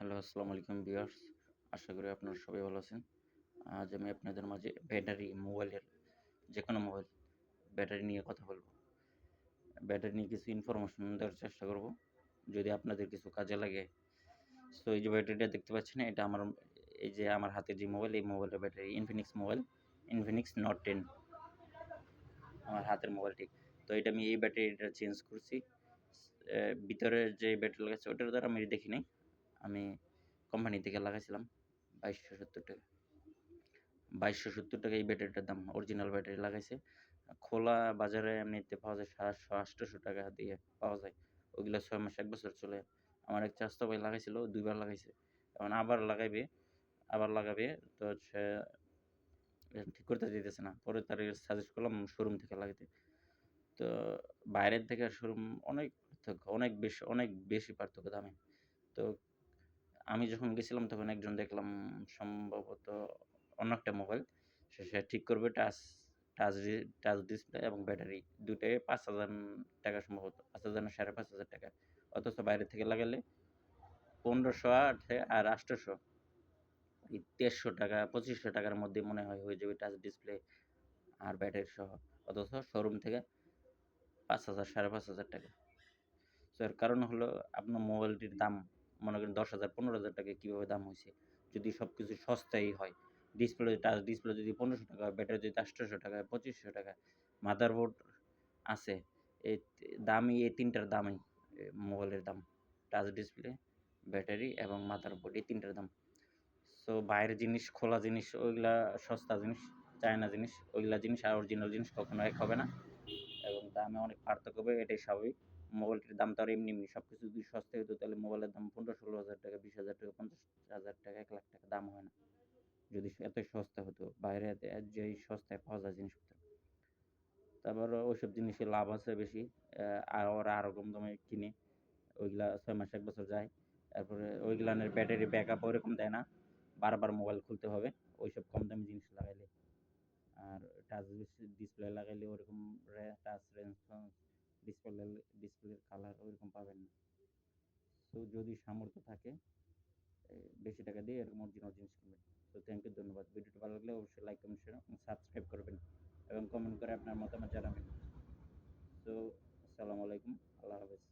Hello আসসালামু আলাইকুম viewers. আশা করি আপনারা সবাই ভালো আছেন। আজ আমি আপনাদের মাঝে ব্যাটারি মোবাইলের যে কোনো মোবাইল ব্যাটারি নিয়ে কথা বলব। ব্যাটারি নিয়ে কিছু ইনফরমেশন দেওয়ার চেষ্টা করব। যদি আপনাদের কিছু কাজে লাগে। সো এই যে ব্যাটারিটা দেখতে পাচ্ছেন এটা আমার এই যে আমার হাতে যে মোবাইল এই মোবাইলের battery Infinix mobile Infinix note ten আমার হাতের মোবাইলটি। তো এটা আমি এই ব্যাটারিটা চেঞ্জ করছি। আহ, ভিতরে যে ব্যাটারি লাগাচ্ছে ওটার দ্বারা আমি দেখিনি আমি কোম্পানি থেকে লাগাইছিলাম বাইশশো সত্তর টাকা। বাইশশো সত্তর টাকা এই ব্যাটারিটার দাম অরিজিনাল ব্যাটারি লাগাইছে। খোলা বাজারে এমনিতে পাওয়া যায় সাতশো, আটশোশো টাকা দিয়ে পাওয়া যায়। ওইগুলো ছয় মাস, এক বছর চলে। আমার এক চাস্তো ভাই লাগাইছিল দুইবার লাগাইছে। এখন আবার লাগাইবে, আবার লাগাবে তো হচ্ছে ঠিক করতে দিতেছে না। পরে তার সাজেস্ট করলাম শোরুম থেকে লাগাতে তো বাইরের থেকে শোরুম অনেক পার্থক্য, অনেক বেশি অনেক বেশি পার্থক্য দামে। তো আমি যখন গেছিলাম তখন একজন দেখলাম সম্ভবত অন্য একটা মোবাইল। সে ঠিক করবে টাচ টাচ টাচ ডিসপ্লে এবং ব্যাটারি দুটাই পাঁচ হাজার টাকা সম্ভবত, পাঁচ হাজার না, সাড়ে পাঁচ হাজার টাকা। অথচ বাইরে থেকে লাগালে পনেরোশো আর আর আটশোশো এই দেড়শো টাকা, পঁচিশশো টাকার মধ্যে মনে হয় হয়ে যাবে টাচ ডিসপ্লে আর ব্যাটারি সহ। অথচ শোরুম থেকে পাঁচ হাজার, সাড়ে পাঁচ হাজার টাকা। তো এর কারণ হলো আপনার মোবাইলটির দাম মনে করেন দশ হাজার, পনেরো হাজার টাকা কীভাবে দাম হয়েছে যদি সব কিছু সস্তাই হয় ডিসপ্লে টাচ ডিসপ্লে যদি পনেরোশো টাকা হয় ব্যাটারি যদি আটশোশো টাকা হয়, পঁচিশশো টাকা মাদারবোর্ড আছে এই দামই এই তিনটার দামই মোবাইলের দাম টাচ ডিসপ্লে ব্যাটারি এবং মাদারবোর্ড এই তিনটার দাম। সো বাইরের জিনিস, খোলা জিনিস, ওইগুলা সস্তা জিনিস, চায়না জিনিস, ওইগুলা জিনিস, আর অরিজিনাল জিনিস কখনো এক হবে না, এবং দামে অনেক পার্থক্য হবে, এটাই স্বাভাবিক মোবাইলটির দাম তো আর এমনি এমনি সব কিছু যদি সস্তা হতো তাহলে মোবাইলের দাম পনেরো ষোলো হাজার টাকা, বিশ হাজার টাকা, পঞ্চাশ হাজার টাকা, এক লাখ টাকা দাম হয় না। যদি এত সস্তা হতো, বাইরে যেই সস্তায় পাওয়া যায় জিনিসপত্র। তারপর ওইসব জিনিসের লাভ আছে বেশি আর ওরা আরও কম দামে কিনে, ওইগুলা ছয় মাস, এক বছর যায়। তারপরে ওইগুলানের ব্যাটারি ব্যাক আপ ওইরকম দেয় না, বারবার মোবাইল খুলতে হবে, ওইসব কম দামি জিনিস লাগাইলে। আর টাচ ডিসপ্লে লাগাইলে ওরকম টাচ রেসপন্স ডিসপ্লে ডিসপ্লের কালার ওইরকম পাবেন না। সো যদি সামর্থ্য থাকে বেশি টাকা দিয়ে এরকম অরিজিনাল জিনিস কিনবেন। তো থ্যাংক ইউ ধন্যবাদ। ভিডিওটি ভালো লাগলে অবশ্যই লাইক কমেন্ট শেয়ার সাবস্ক্রাইব করবেন এবং কমেন্ট করে আপনার মতামত জানাবেন। তো আসসালামু আলাইকুম, আল্লাহ হাফেজ।